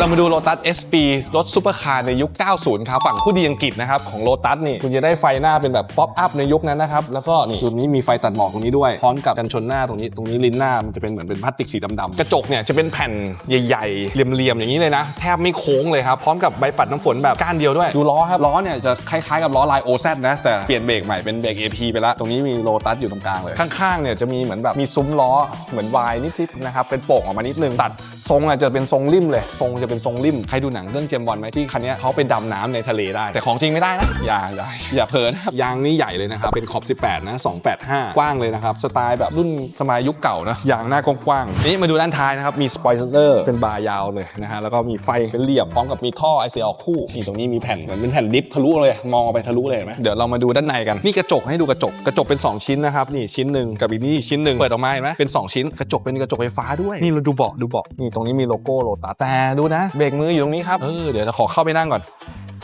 เรามาดู Lotus SP รถซูเปอร์คาร์ในยุค 90 ครับ ฝั่งผู้ดีอังกฤษนะครับ ของ Lotus นี่ คุณจะได้ไฟหน้าเป็นแบบป๊อปอัพในยุคนั้นนะครับ แล้วก็นี่จุดนี้มีไฟตัดหมอกตรงนี้ด้วย พร้อมกับกันชนหน้าตรงนี้ ตรงนี้ลิ้นหน้ามันจะเป็นเหมือนเป็นพลาสติกสีดำๆ กระจกเนี่ยจะเป็นแผ่นใหญ่ๆ เหลี่ยมๆ อย่างนี้เลยนะ แทบไม่โค้งเลยครับ พร้อมกับใบปัดน้ำฝนแบบก้านเดียวด้วย ดูล้อครับ ล้อเนี่ยจะคล้ายๆกับล้อลาย OZ นะ แต่เปลี่ยนเบรกใหม่เป็นเบรก AP ไปแล้วตรงนี้มีโลตัสอยู่ตรงกลางเลย ข้างๆ เนี่ยจะมีเหมือนแบบมีซุ้มล้อเหมือนวายนิดๆนะครับเป็นโป่งออกมานิดนึงตัดทรงอาจจะเป็นทรงริมเลยทรงจะเป็นทรงริมใครดูหนังเรื่องเจมส์บอลไหมที่คันเนี้ยเขาไปดำน้ำในทะเลได้ แต่ของจริงไม่ได้นะ อย่าอย่าอย่าเพลินนะครับยางนี่ใหญ่เลยนะครับ เป็นขอบ 18 นะ 285 กว้างเลยนะครับ สไตล์แบบรุ่นสมัยยุคเก่านะยางหน้ากว้างๆนี่มาดูด้านท้ายนะครับ มีสปอยเลอร์เป็นบาร์ยาวเลยนะฮะแล้วก็มีไฟเป็นเหลี่ยมพร้อมกับมีท่อ ICL คู่นี่ตรงนี้มีแผ่นเหมือนเป็นแผ่นดิฟทะลุเลยมองออกไปทะลุเลยเห็นไหมเดี๋ยวเรามาดูด้านในกันนี่กระจกให้ดูกระจกกระจกเป็น 2 ชิ้นนะครับนี่ชิ้นหนึ่งกับอีกนี่ชิ้นหนึ่งเปิดออกมาเห็นไหมเป็น 2 ชิ้นกระจกเป็นกระจกไฟฟ้าด้วยนี่เราดูเบาะดูเบาะนี่ตรงนี้มีโลโก้โลตัสแต่ดูนะเบรกมืออยู่ตรงนี้ครับ เออ เดี๋ยวจะขอเข้าไปนั่งก่อน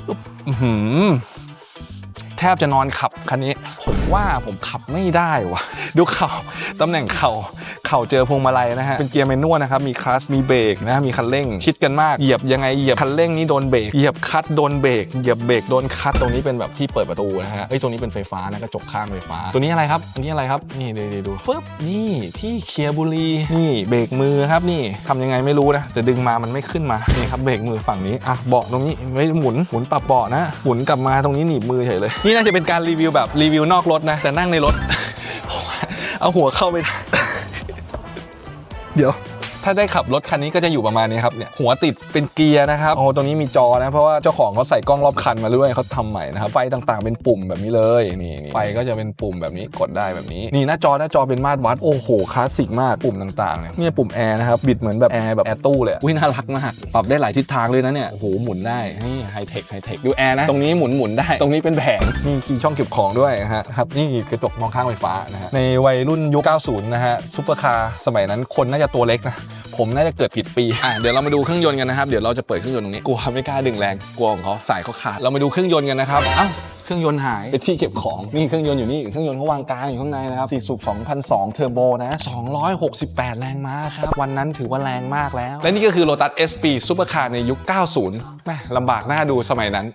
อุ๊บอื้อหือแท บจะนอนขับคันนี้ ผมว่าผมขับไม่ได้วะดูเข่าตำแหน่งเข่าเข่าเจอพวงมาลัยนะฮะเป็นเกียร์แมนนวลนะครับมีคลัสมีเบรกนะมีคันเร่ง ชิดกันมากเหยียบยังไงเหยียบคันเร่งนี่โดนเบรกเหยียบคลัตช์โดนเบรกเหยียบเบรกโดนคลัตช์ตรงนี้เป็นแบบที่เปิดประตูนะฮะเฮ้ยตรงนี้เป็นไฟฟ้านะกระจกข้างไฟฟ้า ตัวนี้อะไรครับอันนี้อะไรครับนี่ดูดูฟึบนี่ที่เคียร์บุรีนี่เบรกมือครับนี่ทำยังไงไม่รู้นะแต่ดึงมามันไม่ขึ้นมานี่ครับเบรกมือฝั่งนี้อะเบาะตรงนี้ไม่หมุนหมุนปรับเบาะนะหมุนกลับมาตรงนี้หนีบมือเฉยเลยนี่น่าจะเป็นการรีวิวแบบรีวิวนอกรถนะ แต่นั่งในรถ เอาหัวเข้าไป เดี๋ยว ถ้าได้ขับรถคันนี้ก็จะอยู่ประมาณนี้ครับเนี่ยหัวติดเป็นเกียร์นะครับโอ้ตรงนี้มีจอนะเพราะว่าเจ้าของเขาใส่กล้องรอบคันมาด้วยเขาทำใหม่นะครับไฟต่างๆเป็นปุ่มแบบนี้เลยนี่ไฟก็จะเป็นปุ่มแบบนี้กดได้แบบนี้นี่หน้าจอหน้าจอเป็นมาตรวัดโอ้โหคลาสสิกมากปุ่มต่างๆเนี่ยนี่ปุ่มแอร์นะครับบิดเหมือนแบบแอร์แบบแอร์ตู้เลยอุ้ยน่ารักมากปรับได้หลายทิศทางเลยนะเนี่ยโอ้โหหมุนได้นี่ไฮเทคไฮเทคดูแอร์นะตรงนี้หมุนหมุนได้ตรงนี้เป็นแผงมีจีช่องเก็บของด้วยนะฮะครับนี่กระจกมองข้างไฟฟ้านะฮะในวัยรุ่นยุค 90 นะฮะซุปเปอร์คาร์สมัยนั้นคนน่าจะตัวเล็กนะผมน่าจะเกิดผิดปีอะเดี๋ยวเรามาดูเครื่องยนต์กันนะครับ เดี๋ยวเราจะเปิดเครื่องยนต์ตรงนี้ กลัวไม่กล้าดึงแรง กลัวของเขาสายเขาขาด เรามาดูเครื่องยนต์กันนะครับเอ้าเครื่องยนต์หายเป็นที่เก็บของ นี่เครื่องยนต์อยู่นี่ เครื่องยนต์เขาวางกลางอยู่ข้างในนะครับ4สูบ2002 เทอร์โบนะ 268 แรงม้าครับ วันนั้นถือว่าแรงมากแล้ว และนี่ก็คือ Lotus SP Supercar ในยุค 90แม่ลำบากหน้าดูสมัยนั้น